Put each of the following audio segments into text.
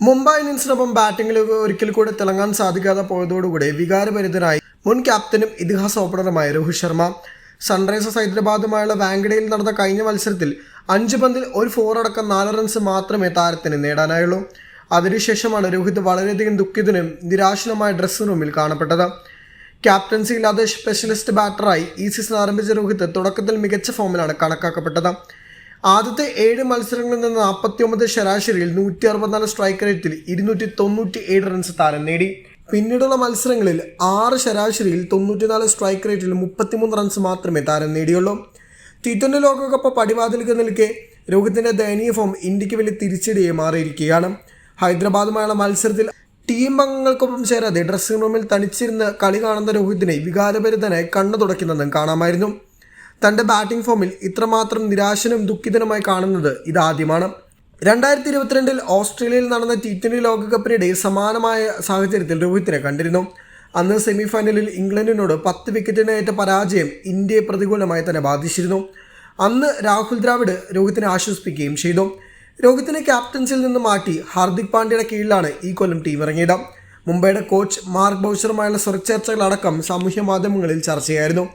മുംബൈ ഇന്ത്യൻസിനൊപ്പം ബാറ്റിംഗിൽ ഒരിക്കൽ കൂടെ തിളങ്ങാൻ സാധിക്കാതെ പോയതോടുകൂടി വികാരഭരിതനായി മുൻ ക്യാപ്റ്റനും ഇതിഹാസ ഓപ്പണറുമായ രോഹിത് ശർമ്മ. സൺറൈസേഴ്സ് ഹൈദരാബാദുമായുള്ള വാങ്കഡയിൽ നടന്ന കഴിഞ്ഞ മത്സരത്തിൽ അഞ്ച് പന്തിൽ ഒരു ഫോർ അടക്കം നാല് റൺസ് മാത്രമേ താരത്തിന് നേടാനായുള്ളൂ. അതിനുശേഷമാണ് രോഹിത് വളരെയധികം ദുഃഖിതനും നിരാശനുമായ ഡ്രസ്സിംഗ് റൂമിൽ കാണപ്പെട്ടത്. ക്യാപ്റ്റൻസി ഇല്ലാതെ സ്പെഷ്യലിസ്റ്റ് ബാറ്ററായി ഈ സീസൺ ആരംഭിച്ച രോഹിത് തുടക്കത്തിൽ മികച്ച ഫോമിലാണ് കണക്കാക്കപ്പെട്ടത്. ആദ്യത്തെ ഏഴ് മത്സരങ്ങളിൽ നിന്ന് നാൽപ്പത്തി ഒമ്പത് ശരാശരിയിൽ നൂറ്റി അറുപത്തിനാല് സ്ട്രൈക്ക് റേറ്റിൽ ഇരുന്നൂറ്റി തൊണ്ണൂറ്റി ഏഴ് റൺസ് താരം നേടി. പിന്നീടുള്ള മത്സരങ്ങളിൽ ആറ് ശരാശരിയിൽ തൊണ്ണൂറ്റിനാല് സ്ട്രൈക്ക് റേറ്റിൽ മുപ്പത്തിമൂന്ന് റൺസ് മാത്രമേ താരം നേടിയുള്ളൂ. ടി ട്വന്റി ലോകകപ്പ് പടിവാതിൽക്ക് നിൽക്കെ രോഹിത്തിന്റെ ദയനീയ ഫോം ഇന്ത്യയ്ക്ക് വലിയ തിരിച്ചടിയായി മാറിയിരിക്കുകയാണ്. ഹൈദരാബാദുമായുള്ള മത്സരത്തിൽ ടീം അംഗങ്ങൾക്കൊപ്പം ചേരാതെ ഡ്രസ്സിംഗ് റൂമിൽ തനിച്ചിരുന്ന് കളി കാണുന്ന രോഹിത്തിനെ വികാരഭരിതനായി കണ്ണു തുടയ്ക്കുന്നതും കാണാമായിരുന്നു. തന്റെ ബാറ്റിംഗ് ഫോമിൽ ഇത്രമാത്രം നിരാശനും ദുഃഖിതനുമായി കാണുന്നത് ഇതാദ്യമാണ്. രണ്ടായിരത്തി ഇരുപത്തിരണ്ടിൽ ഓസ്ട്രേലിയയിൽ നടന്ന ടി ട്വന്റി ലോകകപ്പിനിടെ സമാനമായ സാഹചര്യത്തിൽ രോഹിത്തിനെ കണ്ടിരുന്നു. അന്ന് സെമിഫൈനലിൽ ഇംഗ്ലണ്ടിനോട് പത്ത് വിക്കറ്റിനേറ്റ പരാജയം ഇന്ത്യയെ പ്രതികൂലമായി തന്നെ ബാധിച്ചിരുന്നു. അന്ന് രാഹുൽ ദ്രാവിഡ് രോഹിത്തിനെ ആശ്വസിപ്പിക്കുകയും ചെയ്തു. രോഹിത്തിനെ ക്യാപ്റ്റൻസിൽ നിന്ന് മാറ്റി ഹാർദിക് പാണ്ഡ്യയുടെ കീഴിലാണ് ഈ കൊല്ലം ടീം ഇറങ്ങിയത്. മുംബൈയുടെ കോച്ച് മാർക്ക് ബൗച്ചറുമായുള്ള ചർച്ചകളടക്കം സാമൂഹ്യ മാധ്യമങ്ങളിൽ ചർച്ചയായിരുന്നു.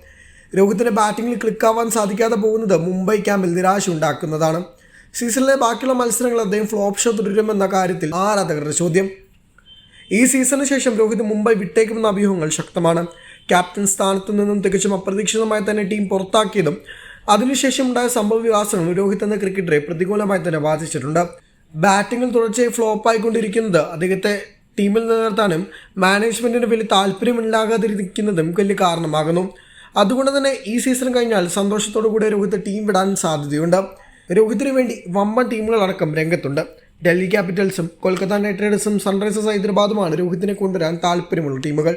രോഹിത്തിന് ബാറ്റിങ്ങിൽ ക്ലിക്കാവാൻ സാധിക്കാതെ പോകുന്നത് മുംബൈ ക്യാമ്പിൽ നിരാശ ഉണ്ടാക്കുന്നതാണ് സീസണിലെ ബാക്കിയുള്ള മത്സരങ്ങൾ അദ്ദേഹം ഫ്ലോപ്പ് ഷോ തുടരുമെന്ന കാര്യത്തിൽ ആരാധകരുടെ ചോദ്യം. ഈ സീസണിന് ശേഷം രോഹിത് മുംബൈ വിട്ടേക്കുമെന്ന അഭ്യൂഹങ്ങൾ ശക്തമാണ്. ക്യാപ്റ്റൻ സ്ഥാനത്തു നിന്നും തികച്ചും അപ്രതീക്ഷിതമായി തന്നെ ടീം പുറത്താക്കിയതും അതിനുശേഷം ഉണ്ടായ സംഭവ വികാസങ്ങളും രോഹിത് എന്ന ക്രിക്കറ്ററെ പ്രതികൂലമായി തന്നെ ബാധിച്ചിട്ടുണ്ട്. ബാറ്റിങ്ങിൽ തുടർച്ചയായി ഫ്ലോപ്പായിക്കൊണ്ടിരിക്കുന്നത് അദ്ദേഹത്തെ ടീമിൽ നിലനിർത്താനും മാനേജ്മെന്റിന് വലിയ താല്പര്യമില്ലാകാതിരിക്കുന്നതും വലിയ കാരണമാകുന്നു. അതുകൊണ്ട് തന്നെ ഈ സീസൺ കഴിഞ്ഞാൽ സന്തോഷത്തോടു കൂടി രോഹിത് ടീം വിടാൻ സാധ്യതയുണ്ട്. രോഹിത്തിന് വേണ്ടി വമ്പൻ ടീമുകളടക്കം രംഗത്തുണ്ട്. ഡൽഹി ക്യാപിറ്റൽസും കൊൽക്കത്ത നൈറ്റ് റൈഡേഴ്സും സൺറൈസേഴ്സ് ഹൈദരാബാദുമാണ് രോഹിത്തിനെ കൊണ്ടുവരാൻ താല്പര്യമുള്ള ടീമുകൾ